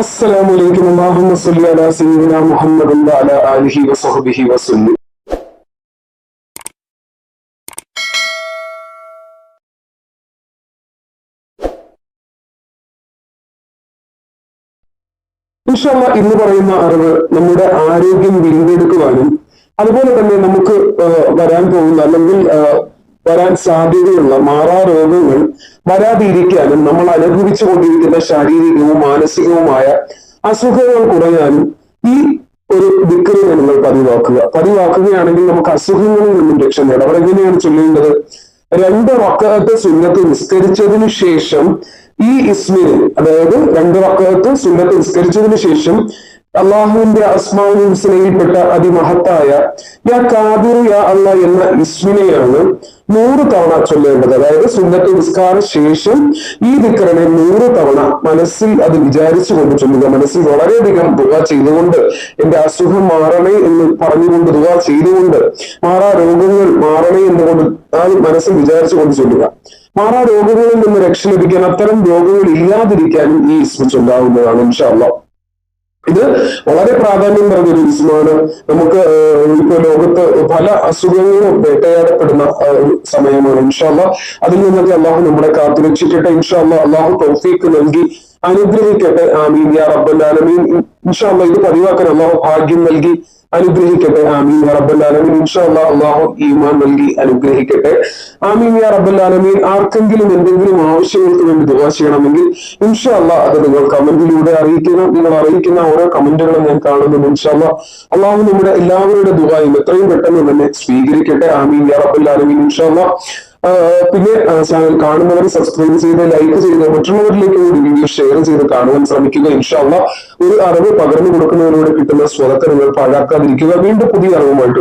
السلام عليكم اللهم صل على سيدنا محمد وعلى آله وصحبه وسلم ഇൻഷാല്ല ഇന്ന് പറയുന്ന അറിവ് നമ്മുടെ ആരോഗ്യം വീണ്ടെടുക്കുവാനും അതുപോലെ തന്നെ നമുക്ക് ആ, വരാൻ പോകുന്ന അല്ലെങ്കിൽ ആ, വരാൻ സാധ്യതയുള്ള മാറാ രോഗങ്ങൾ വരാതിരിക്കാനും നമ്മൾ അനുഭവിച്ചു കൊണ്ടിരിക്കുന്ന ശാരീരികവും മാനസികവുമായ അസുഖങ്ങൾ കുറയാനും ഈ ഒരു ദിക്കറിനെ നിങ്ങൾ പതിവാക്കുക. പതിവാക്കുകയാണെങ്കിൽ നമുക്ക് അസുഖങ്ങളിൽ നിന്നും രക്ഷ നേടാം. അവർ എങ്ങനെയാണ് ചൊല്ലേണ്ടത്? രണ്ട് വക്കകത്ത് സുന്നത്ത് നിസ്കരിച്ചതിനു ശേഷം ഈ ഇസ്മിന് അതായത് രണ്ട് വക്കകത്ത് സുന്നത്ത് നിസ്കരിച്ചതിനു ശേഷം അള്ളാഹുവിന്റെ ഹുസ്നയിൽപ്പെട്ട അതിമഹത്തായ യാ കാദിർ യാ അള്ള എന്ന ഇസ്മിനെയാണ് നൂറ് തവണ ചൊല്ലേണ്ടത്. അതായത് സുന്നത്ത് നിസ്കാര ശേഷം ഈ ദിക്കറിനെ നൂറ് തവണ മനസ്സിൽ അത് വിചാരിച്ചുകൊണ്ട് ചൊല്ലുക. മനസ്സിൽ വളരെയധികം ദുഃഖ ചെയ്തുകൊണ്ട് എന്റെ അസുഖം മാറണേ എന്ന് പറഞ്ഞുകൊണ്ട് ദുഃഖ ചെയ്തുകൊണ്ട് മാറാ രോഗങ്ങൾ മാറണേ എന്നുകൊണ്ട് ആ മനസ്സിൽ വിചാരിച്ചുകൊണ്ട് ചൊല്ലുക. മാറാ രോഗങ്ങളിൽ നിന്ന് രക്ഷ ലഭിക്കാൻ അത്തരം രോഗങ്ങൾ ഇല്ലാതിരിക്കാനും ഈ ഇസ്മ ചൊല്ലാവുന്നതാണ് ഇൻഷാല്ല ഇത് വളരെ പ്രാധാന്യം പറഞ്ഞ ഒരു വിഷയമാണ്. നമുക്ക് ഇപ്പൊ ലോകത്ത് പല അസുഖങ്ങളും വേട്ടയാടപ്പെടുന്ന ഒരു സമയമാണ്. ഇൻഷാല്ല അതിൽ നിന്നൊക്കെ അള്ളാഹു നമ്മളെ കാത്തുരക്ഷിക്കട്ടെ. ഇൻഷാല്ല അള്ളാഹു തോഫീക്ക് നൽകി അനുഗ്രഹിക്കട്ടെ. ആമീൻ. യാ റബ്ബൽ ആലമീൻ. ഇൻഷാല്ല ഇത് പതിവാക്കാൻ അള്ളാഹു ഭാഗ്യം നൽകി അനുഗ്രഹിക്കട്ടെ. ആമീൻ. യാ റബ്ബൽ ആലമീൻ. ഇൻഷാല്ല അള്ളാഹു ഈമാൻ നൽകി അനുഗ്രഹിക്കട്ടെ. ആമീൻ. യാ റബ്ബൽ ആർക്കെങ്കിലും എന്തെങ്കിലും ആവശ്യങ്ങൾക്ക് വേണ്ടി ദുആ ചെയ്യണമെങ്കിൽ ഇൻഷാല്ല അത് നിങ്ങൾ കമന്റിലൂടെ അറിയിക്കണം. നിങ്ങൾ അറിയിക്കുന്ന ഓരോ കമന്റുകളും ഞാൻ കാണുന്നുണ്ട് ഇൻഷാല്ല അള്ളാഹു നമ്മുടെ എല്ലാവരുടെ ദുബായും എത്രയും പെട്ടെന്ന് തന്നെ സ്വീകരിക്കട്ടെ. ആമീൻ. യാ റബ്ബൽ ആലമീൻ. ഇൻഷാല്ല പിന്നെ ചാനൽ കാണുന്നവർ സബ്സ്ക്രൈബ് ചെയ്ത് ലൈക്ക് ചെയ്ത് മറ്റുള്ളവരിലേക്ക് കൂടി വീഡിയോ ഷെയർ ചെയ്ത് കാണുവാൻ ശ്രമിക്കുക. ഇൻഷാല്ല ഒരു അറിവ് പകർന്നു കൊടുക്കുന്നതിലൂടെ കിട്ടുന്ന സ്വതത്തെ നിങ്ങൾ പാഴാക്കാതിരിക്കുക. വീണ്ടും പുതിയ അറിവുമായിട്ട്